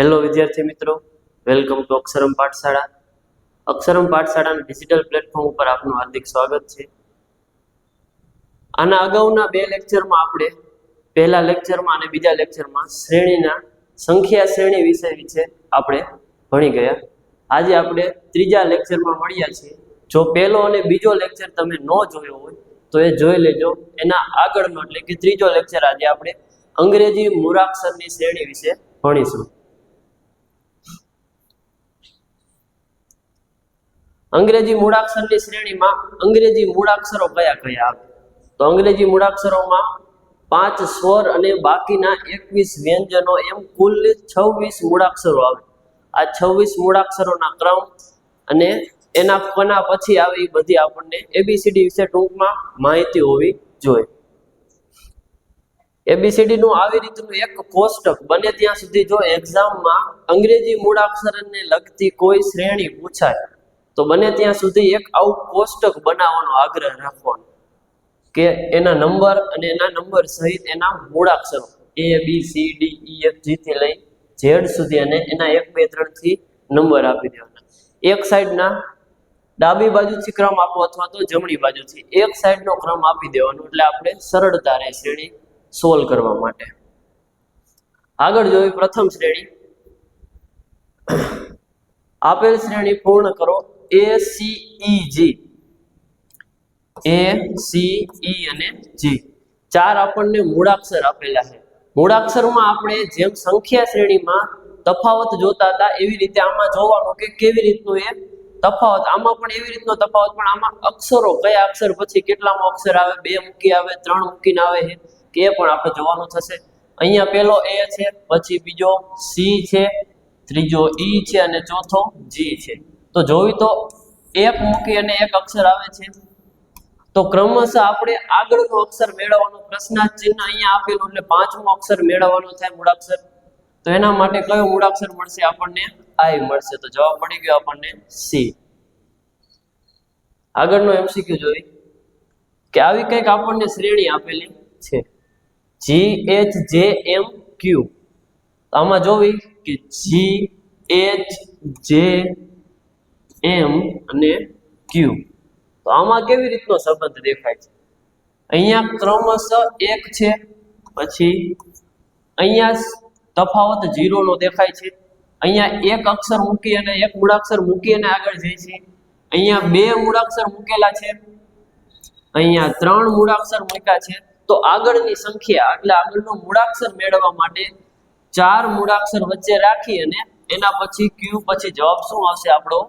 Hello વિદ્યાર્થી મિત્રો. Welcome to Aksharam પાઠશાળા. અક્ષરમ પાઠશાળાના ડિજિટલ પ્લેટફોર્મ ઉપર આપનું હાર્દિક સ્વાગત છે. આના અગાઉના બે લેક્ચરમાં આપણે, પહેલા લેક્ચરમાં અને બીજા લેક્ચરમાં શ્રેણીના સંખ્યા શ્રેણી વિષય વિશે આપણે ભણી ગયા. આજે આપણે ત્રીજા લેક્ચરમાં મળ્યા છીએ. જો પહેલો અને બીજો લેક્ચર તમે ન જોયો હોય, તો એ જોઈ લેજો. એના આગળનો એટલે કે ત્રીજો લેક્ચર આજે આપણે અંગ્રેજી મૂળાક્ષરની શ્રેણી વિશે ભણીશું. અંગ્રેજી મૂળાક્ષરની શ્રેણીમાં અંગ્રેજી મૂળાક્ષરો કયા કયા? આવે તો અંગ્રેજી મૂળાક્ષરોમાં પાંચ સ્વર અને બાકીના એકવીસ વ્યંજનો એમ કુલ છવ્વીસ મૂળાક્ષરો આવે. આ છવ્વીસ મૂળાક્ષરોના ક્રમ અને એના કોના પછી આવે એ બધી આપણને એબીસીડી વિશે ટૂંકમાં માહિતી હોવી જોઈએ. એબીસીડી નું આવી રીતનું એક કોષ્ટક બને ત્યાં સુધી જો એક્ઝામમાં અંગ્રેજી મૂળાક્ષરને લગતી કોઈ શ્રેણી પૂછાય તો બને ત્યાં સુધી એક આવું કોષ્ટક બનાવવાનો આગ્રહ રાખવાનો કે એના નંબર અને એના નંબર સહિત એના મૂળાક્ષરો A B C D E F G થી લઈ ઝેડ સુધી અને એના એક, બે, ત્રણથી નંબર આપી દેવાના. એક સાઈડના ડાબી બાજુથી ક્રમ આપો અથવા તો જમણી બાજુથી એક સાઈડનો ક્રમ આપી દેવાનો એટલે આપણે સરળતા રહે શ્રેણી સોલ્વ કરવા માટે. આગળ જોઈએ પ્રથમ શ્રેણી. આપેલ શ્રેણી પૂર્ણ કરો A C E G A C E અને જી ચાર આપણને મૂળાક્ષર આપેલા છે. મૂળાક્ષરમાં આપણે જેમ સંખ્યા શ્રેણીમાં તફાવત જોતા હતા, એવી રીતે આમાં જોવાનું કે કેવી રીતનું એ તફાવત. આમાં પણ એવી રીતનો તફાવત, પણ આમાં અક્ષરો કયા અક્ષર પછી કેટલામાં અક્ષર આવે? બે મૂકી આવે, ત્રણ મૂકીને આવે છે. કે એ પણ આપણે જોવાનું થશે. અહીંયા પેલો એ છે, પછી બીજો સી છે, ત્રીજો ઈ છે અને ચોથો જી છે. તો જોવી તો એક મૂકી અને એક અક્ષર આવે છે. તો ક્રમશઃ આપણે આગળનો અક્ષર મેળવવાનો પ્રશ્નાર્થ ચિહ્ન અહીંયા આપેલું એટલે પાંચમો અક્ષર મેળવવાનો થાય મૂળાક્ષર. તો એના માટે કયો મૂળાક્ષર મળશે આપણને? આઈ મળશે. તો જવાબ મળી ગયો આપણને સી આગળનો એમસીક્યુ જોઈ. કે આવી કંઈક આપણને શ્રેણી આપેલી છે. જી એચ જે એમ ક્યુ આમાં જોવી કે જી એચ જે એમ અને ક્યુ તો આમાં કેવી રીતનો સંબંધ દેખાય છે? અહીંયા ક્રમશઃ એક છે, પછી અહીંયા તફાવત જીરો નો દેખાય છે. અહીંયા એક અક્ષર મૂકી અને એક મૂળાક્ષર મૂકી અને આગળ જાય છે. અહીંયા બે મૂળાક્ષર મૂકેલા છે. અહીંયા ત્રણ મૂળાક્ષર મૂક્યા છે. તો આગળની સંખ્યા, એટલે આગળનો મૂળાક્ષર મેળવવા માટે ચાર મૂળાક્ષર વચ્ચે રાખી અને એના પછી ક્યુ પછી જવાબ શું આવશે આપણો?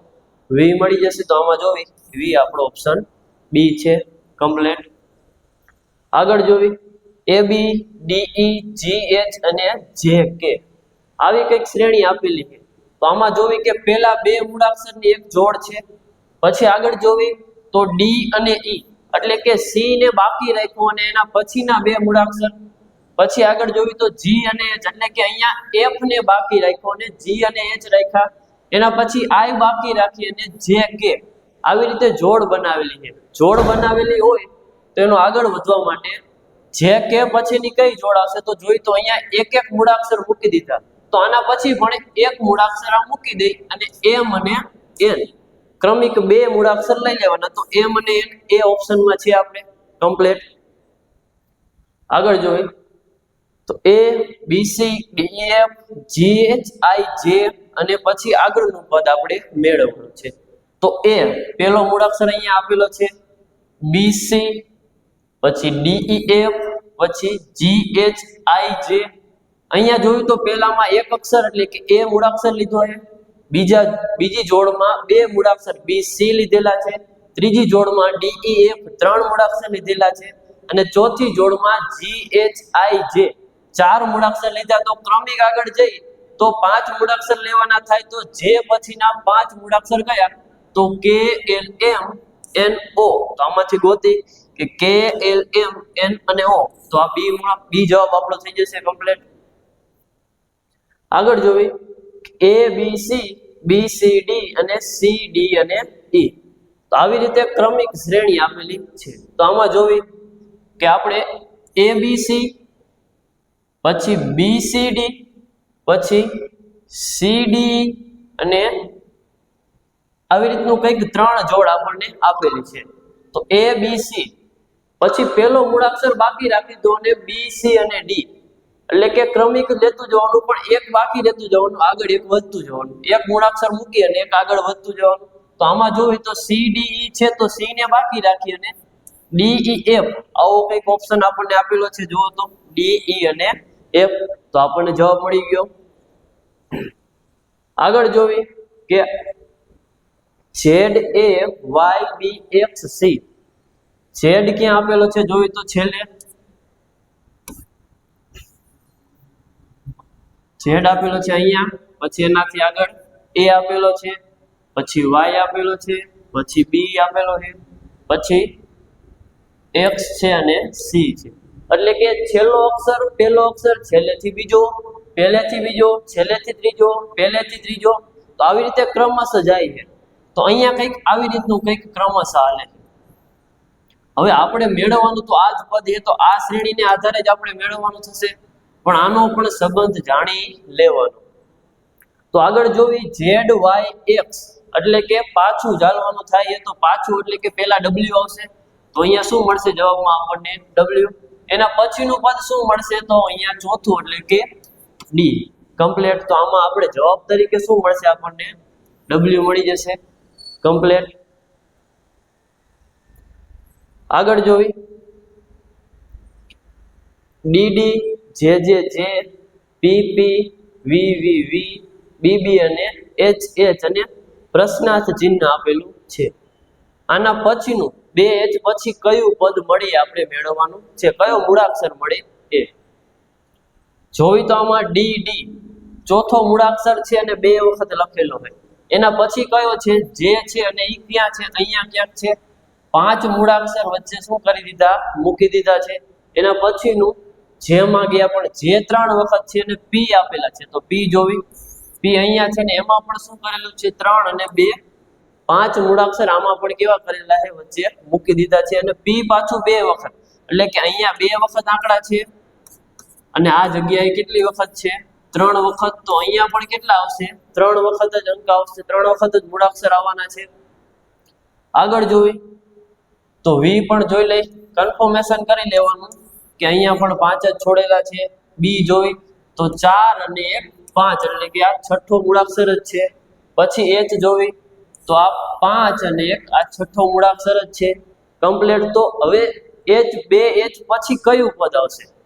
વી મળી જશે તો આમાં જોવી. વી આપણો ઓપ્શન બી છે કમ્પ્લેટ આગળ જોવી. A B D E G H અને જે કે આવી કંઈક શ્રેણી આપેલી છે. તો આમાં જોવી કે પહેલા બે મૂળાક્ષરની એક જોડ છે. પછી આગળ જોવી તો ડી અને ઈ એટલે કે સી ને બાકી રાખ્યું અને એના પછીના બે મૂળાક્ષર. પછી આગળ જોવી તો જી અને એચ એટલે કે અહીંયા એફ ને બાકી રાખ્યો અને જી અને એચ રાખ્યા. એના પછી આય બાકી રાખી અને જે કે આવી રીતે જોડ બનાવેલી છે. જોડ બનાવેલી હોય તો એનો આગળ વધવા માટે જે કે પછીની કઈ જોડ આવશે તો જોઈ તો અહીંયા એક એક મૂળાક્ષર મૂકી દીધા. તો આના પછી પણ એક મૂળાક્ષર આ મૂકી દઈ અને એમ અને એન. ક્રમિક બે મૂળાક્ષર લઈ લેવાના. તો એમ અને એન, એ ઓપ્શનમાં છે આપણે. કમ્પ્લેટ. આગળ જોઈએ તો એ, બી ડીએફ જીએચ આઈ, જે અને પછી આગળનું પદ આપણે મેળવવાનું છે. તો એ પેલો મૂળાક્ષર અહીંયા આપેલો છે. બીસી પછી ડીઈએફ એફ પછી જી એચ આઈ જે અહીંયા જોયું તો પહેલામાં એક અક્ષર એટલે કે એ મૂળાક્ષર લીધો છે. બીજા, બીજી જોડમાં બે મૂળાક્ષર બી સી લીધેલા છે. ત્રીજી જોડમાં ડીઈએફ એફ ત્રણ મૂળાક્ષર લીધેલા છે. અને ચોથી જોડમાં જી એચ આઈ જે ચાર મૂળાક્ષર લીધા તો ક્રમિક આગળ જઈ તો પાંચ મૂળાક્ષર લેવાના થાય તો જે પછીના પાંચ મૂળાક્ષર કયા? તો કે એલ એમ એન ઓ તો આમાંથી ગોતી કે કે એલ એમ એન અને ઓ તો આ બી બી જવાબ આપણો થઈ જશે કમ્પ્લીટ આગળ જોવી. A B C B C D અને સી ડી અને ઈ તો આવી રીતે ક્રમિક શ્રેણી આપેલી છે. તો આમાં જોવી કે આપણે એ બી સી પછી બી સી ડી પછી સી ડી અને આવી રીતનું કંઈક ત્રણ જોડ આપણને આપેલી છે. તો એ બી સી પછી પેલો મૂળાક્ષર બાકી રાખી દો અને બી સી અને ડી એટલે કે ક્રમિક લેતું જવાનું પણ એક બાકી રહેતું જવાનું, આગળ એક વધતું જવાનું. એક મૂળાક્ષર મૂકી અને એક આગળ વધતું જવાનું. તો આમાં જોઈએ તો સી ડી ઈ છે તો સી ને બાકી રાખી અને ડી એફ આવો કંઈક ઓપ્શન આપણને આપેલો છે, જુઓ તો ડી ઈ અને એફ તો આપણને જવાબ મળી ગયો. આગળ જોવી કે Z A Y B X C. Z ક્યાં આપેલો છે જોયું તો છેલ્લે. ઝેડ આપેલો છે અહીંયા, પછી એનાથી આગળ એ આપેલો છે, પછી વાય આપેલો છે, પછી બી આપેલો છે, પછી એક્સ છે અને સી છે. એટલે કે છેલ્લો અક્ષર, પહેલો અક્ષર, છેલ્લેથી બીજો પહેલેથી બીજો, છેલ્લેથી ત્રીજો, પહેલેથી ત્રીજો, તો આવી રીતે ક્રમશ જાય છે. તો અહીંયા કંઈક આવી રીતનું કંઈક ક્રમશ હાલે હવે આપણે મેળવવાનું તો આ જ પદ એ તો આ શ્રેણીને આધારે જ આપણે મેળવવાનું થશે. પણ આનો પણ સંબંધ જાણી લેવાનો. તો આગળ જોવી ઝેડ વાય એક્સ, એટલે કે પાછું ચાલવાનું થાય એ તો પાછું, એટલે કે પહેલા ડબલ્યુ આવશે. તો અહીંયા શું મળશે? જવાબમાં આપણને ડબલ્યુ એના પછીનું પદ શું મળશે? તો અહીંયા ચોથું, એટલે કે ડી કમ્પ્લેટ તો આમાં આપણે જવાબ તરીકે શું મળશે આપણને? ડબલ્યુ મળી જશે. કમ્પ્લેટ આગળ જોવી. D D J J J P P V V V B B અને એચ એચ અને પ્રશ્નાર્થ ચિહ્ન આપેલું છે. આના પછીનું બે એચ પછી કયું પદ મળી આપણે મેળવવાનું છે? કયો મૂળાક્ષર મળે? એ જોઈ તો આમાં ડી ડી. ચોથો મૂળાક્ષર છે અને બે વખત લખેલો હોય. એના પછી કયો છે? જે છે અને ઈ ક્યાં છે? અહીંયા ક્યાંક છે? પાંચ મૂળાક્ષર વચ્ચે શું કરી દીધા? મૂકી દીધા છે. એના પછીનું જેમાં ગયા પણ જે ત્રણ વખત છે અને પી આપેલા છે. તો પી જોવી. પી અહીંયા છે ને એમાં પણ શું કરેલું છે? ત્રણ અને બે. પાંચ મૂળાક્ષર આમાં પણ કેવા કરેલા છે? વચ્ચે મૂકી દીધા છે અને પી પાછું બે વખત. એટલે કે અહીંયા બે વખત આંકડા છે. અને આ જગ્યાએ કેટલી વખત છે? ત્રણ વખત તો અહીંયા પણ કેટલા આવશે? ત્રણ વખત જ અંક આવશે. ત્રણ વખત જ મૂળાક્ષર આવવાના છે. આગળ જોઈ તો વી પણ જોઈ લઈ. કન્ફર્મેશન કરી લેવાનું કે અહીંયા પણ પાંચ જ છોડેલા છે. બી જોઈ. તો ચાર અને એક પાંચ. એટલે કે આ છઠ્ઠો મૂળાક્ષર જ છે. પછી એચ જોવી. તો આ પાંચ અને એક આ છઠ્ઠો મૂળાક્ષર જ છે. કમ્પ્લીટ તો હવે એચ બે એચ પછી કયું પદ આવશે?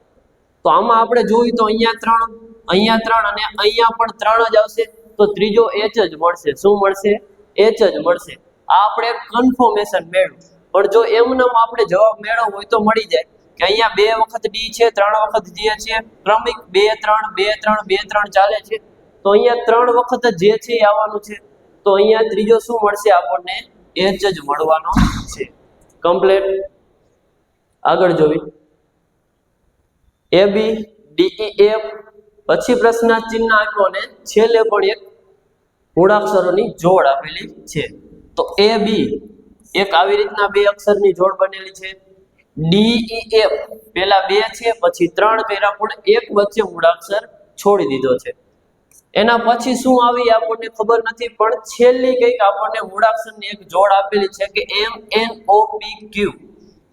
તો આમાં આપણે જોયું તો અહીંયા ત્રણ અહીંયા ત્રણ અને અહીંયા પણ ત્રણ જ આવશે. તો ત્રીજો એચ જ મળશે. શું મળશે? એચ જ મળશે. આ આપણે કન્ફર્મેશન મેળવું. પણ જો એમનેમ આપણે જવાબ મેળવવો હોય તો મળી જાય. કે અહીંયા બે વખત ડી છે, ત્રણ વખત જે છે, ક્રમિક બે, ત્રણ બે ત્રણ બે, ત્રણ ચાલે છે. તો અહીંયા ત્રણ વખત જે છે એ આવવાનું છે. તો અહીંયા ત્રીજો શું મળશે? આપણને એચ જ મળવાનો છે. કમ્પ્લેટ આગળ જોવી. એ બી ડીઈ એફ પછી પ્રશ્ન ચિહ્ન આપ્યો અને છેલ્લે પણ એક મૂળાક્ષરોની જોડ આપેલી છે. તો એ બી એક આવી રીતના બે અક્ષરની જોડ બનેલી છે. ડીઈ એફ પેલા બે છે, પછી ત્રણ કર્યા પણ એક વચ્ચે મૂળાક્ષર છોડી દીધો છે. એના પછી શું આવી આપણને ખબર નથી, પણ છેલ્લી કંઈક આપણને મૂળાક્ષરની એક જોડ આપેલી છે કે એમ એન ઓ પી ક્યુ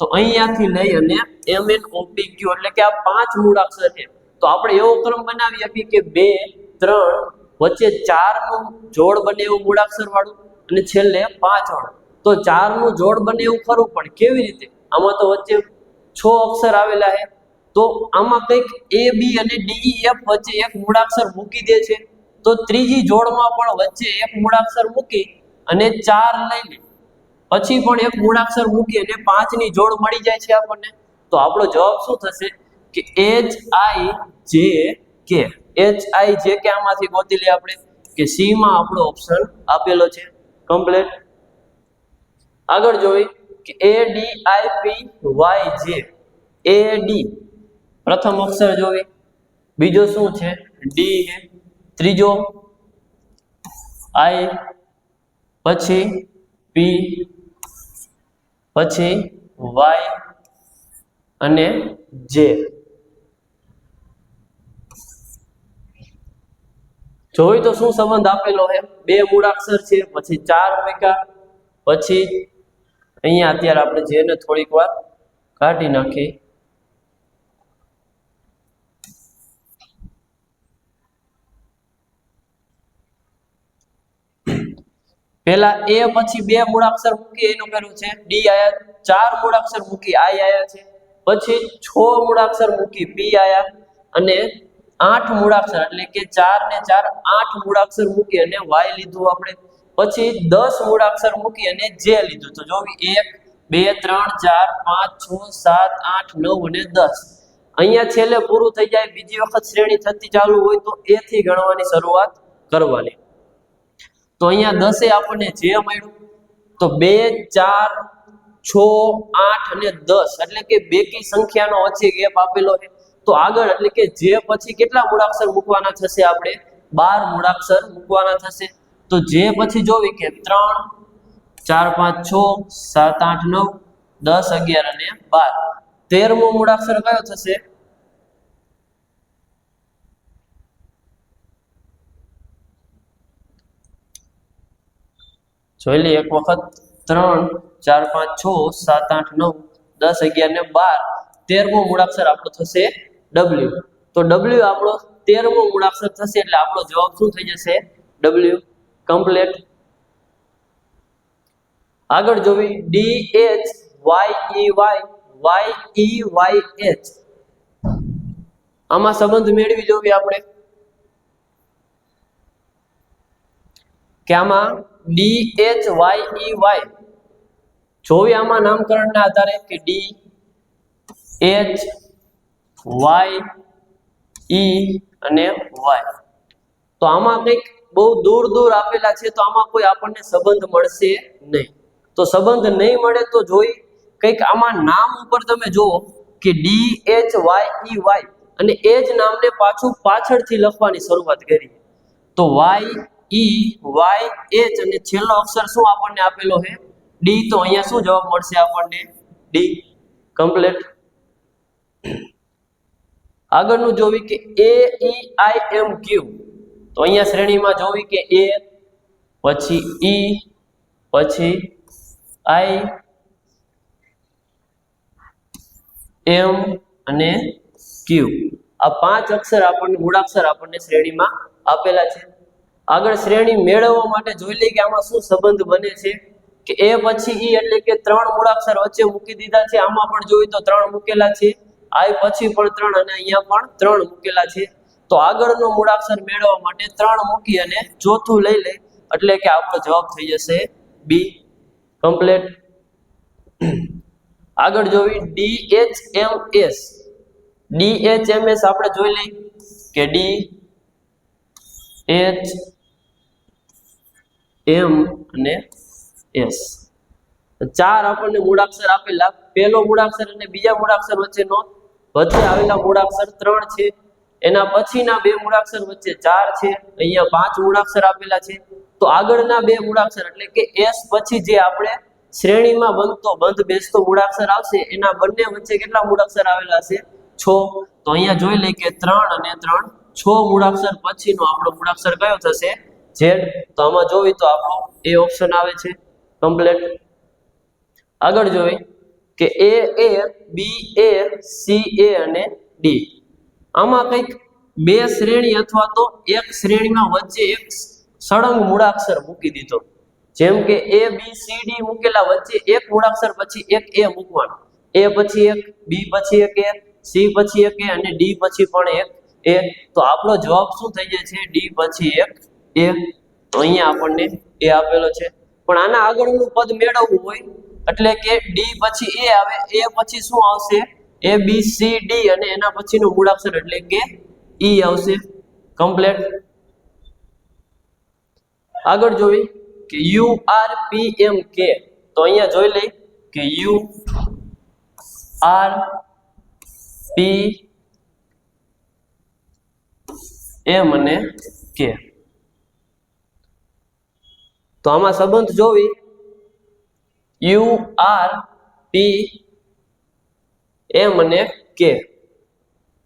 તો અહીંયાથી લઈ અને એમ એન ઓપી ક્યુ એટલે કે આ પાંચ મૂળાક્ષર છે. તો આપણે એવો ક્રમ બનાવી આપીએ કે બે, ત્રણ, વચ્ચે ચારનું જોડ બને એવું મૂળાક્ષર વાળું અને છેલ્લે પાંચ વાળું તો ચારનું જોડ બને એવું ખરું, પણ કેવી રીતે? આમાં તો વચ્ચે છ અક્ષર આવેલા છે. તો આમાં કંઈક એ બી અને ડી એફ વચ્ચે એક મૂળાક્ષર મૂકી દે છે. તો ત્રીજી જોડમાં પણ વચ્ચે એક મૂળાક્ષર મૂકી અને ચાર લઈ લે. પછી પણ એક મૂળાક્ષર મૂકી અને પાંચની જોડ મળી જાય છે આપણને. તો આપણો જવાબ શું થશે? કે એચ આઈ જે કે એચ આઈ જે કે આમાંથી ગોતી લઈએ આપણે. કે સી માં આપણો ઓપ્શન આપેલો છે. કમ્પ્લીટ આગળ જોઈ કે એ ડી આઈ પી વાય જે એ ડી પ્રથમ અક્ષર જોવી બીજો શું છે? ડી ત્રીજો આઈ પછી પી પછી વાય અને જે. જોઈ તો શું સંબંધ આપેલો છે? બે મૂળાક્ષર છે, પછી ચાર મૂક્યા, પછી અહીંયા અત્યારે આપણે જેને થોડીક વાર કાઢી નાખી. પેલા એ પછી બે મૂળાક્ષર મૂકી એનું પેલું છે. ડી આયા, ચાર મૂળાક્ષર મૂકી આઈ આયા છે. પછી છ મૂળાક્ષર મૂકી પી આયા અને આઠ મૂળાક્ષર એટલે કે ચાર ને ચાર આઠ મૂળાક્ષર મૂકી અને વાય લીધું આપણે. પછી દસ મૂળાક્ષર મૂકી અને જે લીધું. તો જો એક, બે, ત્રણ, ચાર, પાંચ, છ, સાત, આઠ, નવ અને દસ. અહીંયા છેલ્લે પૂરું થઈ જાય. બીજી વખત શ્રેણી થતી ચાલુ હોય તો એથી ગણવાની શરૂઆત કરવાની. તો અહીંયા દસે આપણને જે મળ્યું, તો બે, ચાર, છ, આઠ અને દસ. એટલે કે બેકી સંખ્યાનો વચ્ચે ગેપ આપેલો છે. તો આગળ એટલે કે જે પછી કેટલા મૂળાક્ષર મૂકવાના થશે આપણે? બાર મૂળાક્ષર મૂકવાના થશે. તો જે પછી જોવી કે ત્રણ, ચાર, પાંચ, છ, સાત, આઠ, નવ, દસ, અગિયાર અને બાર. તેરમો મૂળાક્ષર કયો થશે? જોઈ લઈએ એક વખત. ત્રણ, ચાર, પાંચ, છ, સાત, આઠ, નવ, દસ, અગિયાર ને બાર. તેરમો મૂળાક્ષર આપણો થશે ડબલ્યુ તો ડબલ્યુ આપણો તેરમો મૂળાક્ષર થશે એટલે આપણો જવાબ શું થઈ જશે? ડબલ્યુ કમ્પ્લેટ આગળ જોવી. D H Y E Y Y E Y H આમાં સંબંધ મેળવી જોવી આપણે. કે આમાં D H Y E Y જોવી આમાં નામકરણના આધારે કે ડી એચ વાય ઈ અને વાય તો આમાં કંઈક બહુ દૂર દૂર આપેલા છે, તો આમાં કોઈ આપણને સંબંધ મળશે નહીં. તો સંબંધ નહીં મળે તો જોઈ કંઈક આમાં નામ ઉપર તમે જુઓ કે D H Y E Y અને એ જ નામને પાછું પાછળથી લખવાની શરૂઆત કરી. તો વાય ઈ, વાય, એચ અને છેલ્લો અક્ષર શું આપણને આપેલો છે? ડી તો અહીંયા શું જવાબ મળશે આપણને? ડી કમ્પ્લીટ આગળનું જોવી કે એ ઈ આઈ એમ ક્યુ તો અહીંયા શ્રેણીમાં જોવી કે એ પછી ઈ પછી આઈ એમ અને ક્યુ આ પાંચ અક્ષર આપણને મૂળાક્ષર આપણને શ્રેણીમાં આપેલા છે. આગળ શ્રેણી મેળવવા માટે જોઈ લઈએ કે આમાં શું સંબંધ બને છે કે એ પછી ઈ એટલે કે ત્રણ મૂળાક્ષર વચ્ચે મૂકી દીધા છે. આમાં પણ જોઈએ તો ત્રણ મૂકેલા છે. આય પછી પણ ત્રણ અને અહીંયા પણ ત્રણ મૂકેલા છે. તો આગળનો મૂળાક્ષર મેળવવા માટે ત્રણ મૂકી અને ચોથું લઈ લે. એટલે કે આપણો જવાબ થઈ જશે બી કમ્પ્લેટ. આગળ જોવી D H M S. D આપણે જોઈ લઈ કે ડી એચ એમ અને એસ ચાર આપણને મૂળાક્ષર આપેલા. પહેલો મૂળાક્ષર અને બીજા મૂળાક્ષર વચ્ચેનો વચ્ચે આવેલા મૂળાક્ષર ત્રણ છે. એના પછીના બે મૂળાક્ષર વચ્ચે ચાર છે. અહીંયા પાંચ મૂળાક્ષર આપેલા છે. તો આગળના બે મૂળાક્ષર, એટલે કે એસ પછી જે આપણે શ્રેણીમાં બનતો બંધ બેસતો મૂળાક્ષર આવશે, એના બંને વચ્ચે કેટલા મૂળાક્ષર આવેલા છે છ. તો અહીંયા જોઈ લઈએ કે ત્રણ અને ત્રણ છ મૂળાક્ષર પછીનો આપણો મૂળાક્ષર કયો થશે? ઝેડ તો આમાં જોવી તો આપણો એ ઓપ્શન આવે છે. કમ્પ્લેટ આગળ જોઈ કે એ એ બી એ સી એ અને ડી આમાં કંઈક બે શ્રેણી અથવા તો એક શ્રેણીમાં વચ્ચે એક સળંગ મૂળાક્ષર મૂકી દીધો. જેમ કે એ બી સી ડી મૂકેલા વચ્ચે એક મૂળાક્ષર પછી એક એ મૂકવાનો. એ પછી એક બી પછી એક એ સી પછી એક એ અને ડી પછી પણ એક એ, તો આપણો જવાબ શું થઈ જાય છે? ડી પછી એક. એ અહીંયા આપણને એ આપેલો છે. પણ આના આગળનું પદ મેળવવું હોય, એટલે કે ડી પછી એ આવે, એ પછી શું આવશે? એ બી સી ડી અને એના પછીનું મૂળાક્ષર એટલે કે ઈ આવશે. કમ્પ્લેટ આગળ જોઈ કે યુ આર પી એમ કે તો અહીંયા જોઈ લઈ કે યુ આર પી એમ અને કે. તો આમાં સંબંધ જોવી. યુ આર પી એમ અને કે.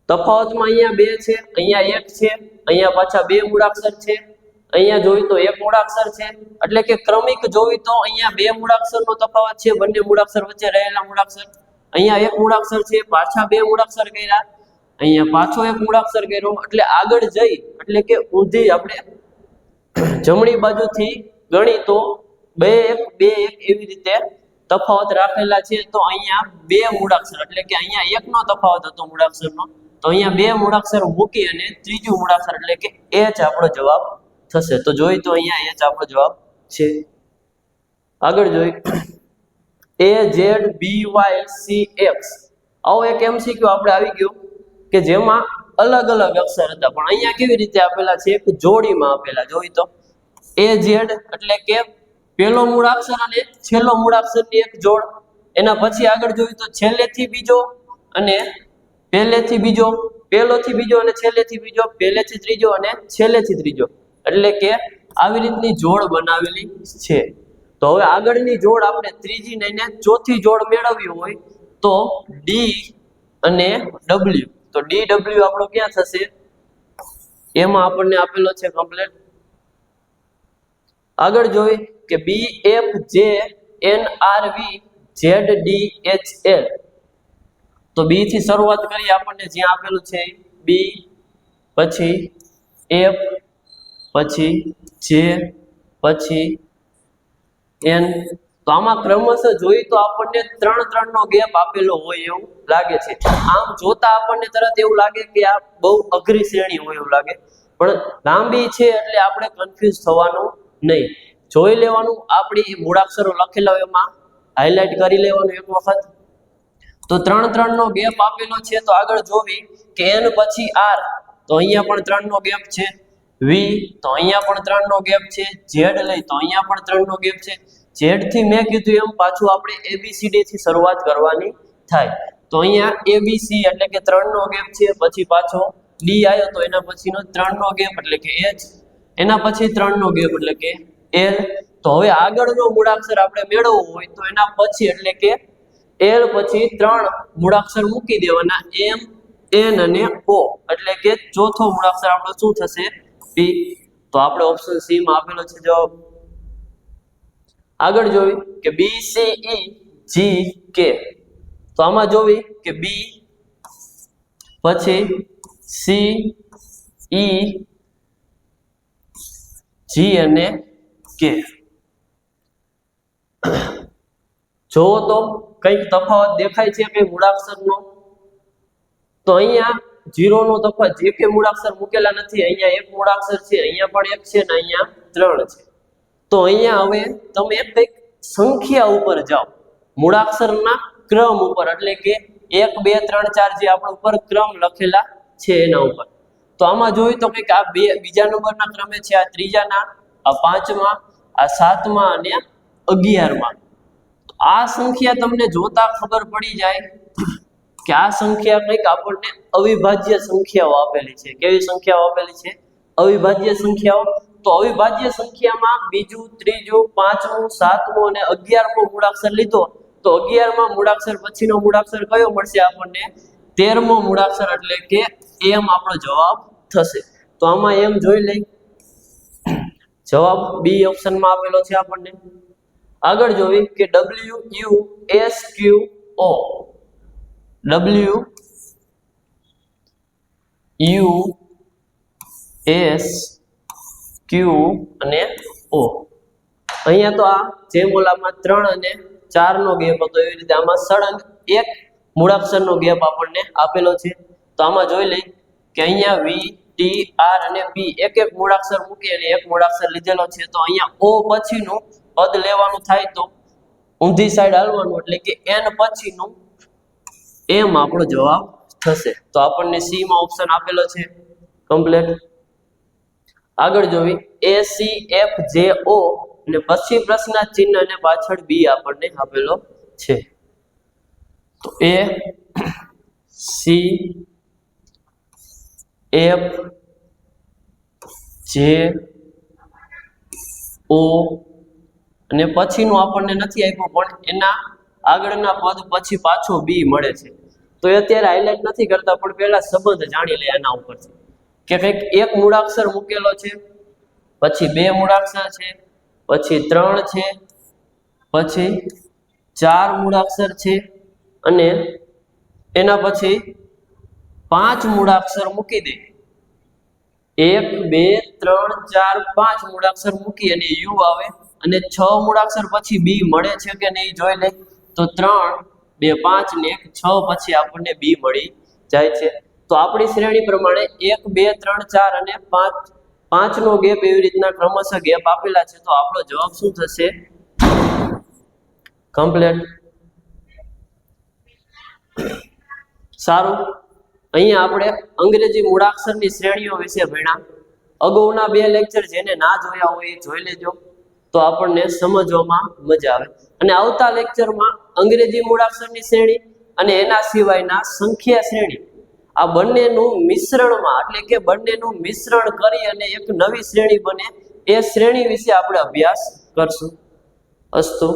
તફાવતમાં અહીંયા બે છે, અહીંયા એક છે, અહીંયા પાછા બે મૂળાક્ષર છે. અહીંયા જોઈ તો એક મૂળાક્ષર છે. એટલે કે ક્રમિક જોઈ તો અહીંયા બે મૂળાક્ષરનો તફાવત છે, બંને મૂળાક્ષર વચ્ચે રહેલા મૂળાક્ષર. અહીંયા એક મૂળાક્ષર છે, પાછા બે મૂળાક્ષર કર્યા. અહીંયા પાછો એક મૂળાક્ષર કર્યો, એટલે આગળ જઈ, એટલે કે ઊંધી આપણે જમણી બાજુથી ગણી તો બે એક બે એક એવી રીતે તફાવત રાખેલા છે. તો અહીંયા બે મૂળાક્ષર, એટલે કે અહીંયા એકનો તફાવત હતો મૂળાક્ષરનો. તો અહીંયા બે મૂળાક્ષર મૂકી અને ત્રીજું મૂળાક્ષર, એટલે કે એચ આપણો જવાબ થશે. તો જોઈ તો અહીંયા એચ આપણો જવાબ છે. આગળ જોઈ. A Z B Y C X આવો એક એમસીક્યુ આપણે આવી ગયો. કે જેમાં અલગ અલગ અક્ષર હતા. પણ અહીંયા કેવી રીતે આપેલા છે? એક જોડીમાં આપેલા. જોઈ તો? એ ઝેડ એટલે કે પેલો મૂળાક્ષર અને છેલ્લો મૂળાક્ષરની એક જોડ. એના પછી આગળ જોયું તો છેલ્લેથી બીજો અને પહેલેથી બીજો, પહેલોથી બીજો અને છેલ્લેથી બીજો, પહેલેથી ત્રીજો અને છેલ્લેથી ત્રીજો. એટલે કે આવી રીતની જોડ બનાવેલી છે. તો હવે આગળની જોડ આપણે ત્રીજી ને ચોથી જોડ મેળવવી હોય તો ડી અને ડબલ્યુ તો ડી આપણો ક્યાં થશે? એમાં આપણને આપેલો છે કમ્પ્લેટ આગળ જોઈ કે B F J N R D H L તો બી થી શરૂઆત કરી આપણને જ્યાં આપેલું છે બી પછી એફ પછી જે પછી એન તો આમાં ક્રમશઃ જોઈએ તો આપણને ત્રણ ત્રણ નો ગેપ આપેલો હોય એવું લાગે છે. આમ જોતા આપણને તરત એવું લાગે કે આ બહુ અઘરી શ્રેણી હોય એવું લાગે. પણ લાંબી છે એટલે આપણે કન્ફ્યુઝ થવાનું નહીં. જોઈ લેવાનું, આપણી મૂળાક્ષરો લખેલા હોય એમાં હાઇલાઇટ કરી લેવાનું એક વખત. તો ત્રણ ત્રણ નો ગેપ આપેલો છે, તો આગળ જોવી કે એન પછી આર તો અહીંયા પણ ત્રણ નો ગેપ છે. વી તો અહીંયા પણ ત્રણ નો ગેપ છે. ઝેડ લઈ, તો અહીંયા પણ ત્રણ નો ગેપ છે. ઝેડથી મેં કીધું એમ પાછું આપણે એબીસીડી થી શરૂઆત કરવાની થાય. તો અહીંયા એબીસી એટલે કે ત્રણ નો ગેપ છે, પછી પાછો ડી આવ્યો તો એના પછીનો ત્રણ નો ગેપ એટલે કે એચ એના પછી ત્રણ નો ગેપ એટલે કે એલ તો હવે આગળનો મૂળાક્ષર આપણે મેળવવો હોય તો એના પછી એટલે કે એલ પછી ત્રણ મૂળાક્ષર મૂકી દેવાના એમ એન અને ઓ એટલે કે ચોથો મૂળાક્ષર આપણો શું થશે? પી તો આપણે ઓપ્શન સી માં આપેલો છે જવાબ આગળ જોવી કે બી સી જી કે તો આમાં જોવી કે બી પછી સી ઈ જી અને કે જોવો તો કંઈક તફાવત દેખાય છે કે મૂળાક્ષરનો? તો અહીંયા જીરો નો તફાવત, જે કે મૂળાક્ષર મૂકેલા નથી, અહીંયા એક મૂળાક્ષર છે, અહીંયા પણ એક છે ને અહીંયા ત્રણ છે. તો અહીંયા હવે તમે કંઈક સંખ્યા ઉપર જાઓ. મૂળાક્ષરના ક્રમ ઉપર, એટલે કે એક, બે, ત્રણ, ચાર જે આપણા ઉપર ક્રમ લખેલા છે એના ઉપર. તો આમાં જોયું તો કંઈક આ બે, બીજા નંબરના ક્રમે છે, આ ત્રીજાના, આ પાંચમા, આ સાતમા અને અગિયારમાં. આ સંખ્યા તમને જોતા ખબર પડી જાય કે આ સંખ્યા કંઈક આપણને અવિભાજ્ય સંખ્યાઓ આપેલી છે. કેવી સંખ્યાઓ આપેલી છે? અવિભાજ્ય સંખ્યાઓ. તો અવિભાજ્ય સંખ્યામાં બીજું, ત્રીજું, પાંચમું, સાતમું અને અગિયારમું મૂળાક્ષર લીધો. તો અગિયારમાં મૂળાક્ષર પછીનો મૂળાક્ષર કયો મળશે આપણને? તેરમો મૂળાક્ષર એટલે કે એમ આપણો જવાબ થશે. તો આમાં એમ જોઈ લઈ. જવાબ બી ઓપ્શનમાં આપેલો છે આપણને. આગળ જોવી કે W U S Q O. W U S, Q અને ઓ. અહીંયા તો આ જેમ ઓલામાં ત્રણ અને ચારનો ગેપ હતો. એવી રીતે આમાં સળંગ એક મૂળાક્ષરનો ગેપ આપણને આપેલો છે. તો આમાં જોઈ લઈ કે અહીંયા વી, ટી, આર અને પી એક એક મૂળાક્ષર મૂકી અને એક મૂળાક્ષર લીધેલો છે. તો અહીંયા ઓ પછીનું પદ લેવાનું થાય તો ઊંધી સાઈડ હાલવાનું. એટલે કે એન પછીનું એમ આપણો જવાબ થશે. તો આપણને સી માં ઓપ્શન આપેલો છે. કમ્પ્લીટ આગળ જોવી. એ સી એફ જે ઓ અને પછી પ્રશ્ન ચિહ્ન અને પાછળ બી આપણને આપેલો છે. તો એ સી એફ જે ઓ અને પછીનું આપણને નથી આપ્યું, પણ એના આગળના પદ પછી પાછો બી મળે છે. તો એ અત્યારે હાઇલાઇટ નથી કરતા, પણ પહેલા સંબંધ જાણી લે એના ઉપરથી કે કંઈક એક મૂળાક્ષર મૂકેલો છે, પછી બે મૂળાક્ષર છે, પછી ત્રણ છે, પછી ચાર મૂળાક્ષર છે, અને એના પછી પાંચ મૂળાક્ષર મૂકી દે. એક, બે, ત્રણ, ચાર, પાંચ મૂળાક્ષર મૂકી અને યુ આવે, અને છ મૂળાક્ષર પછી બી મળે છે કે નહીં જોઈ લે. તો ત્રણ, બે, પાંચ ને એક, છ પછી આપણને બી મળી જાય છે. તો આપણી શ્રેણી પ્રમાણે એક, બે, ત્રણ, ચાર અને પાંચ, પાંચનો ગેપ એવી રીતના ક્રમશઃ ગેપ આપેલા છે. તો આપણો જવાબ શું થશે? કમ્પ્લેટ. સારું. અહીંયા આપણે અંગ્રેજી મૂળાક્ષરની શ્રેણીઓ વિશે ભણ્યા. અગાઉના બે લેક્ચર જેને ના જોયા હોય એ જોઈ લેજો. તો આપણને સમજવામાં મજા આવે. અને આવતા લેક્ચરમાં અંગ્રેજી મૂળાક્ષરની શ્રેણી અને એના સિવાયના સંખ્યા શ્રેણી આ બંનેનું મિશ્રણમાં, એટલે કે બંનેનું મિશ્રણ કરી અને એક નવી શ્રેણી બને. એ શ્રેણી વિશે આપણે અભ્યાસ કરશું. અસ્તુ.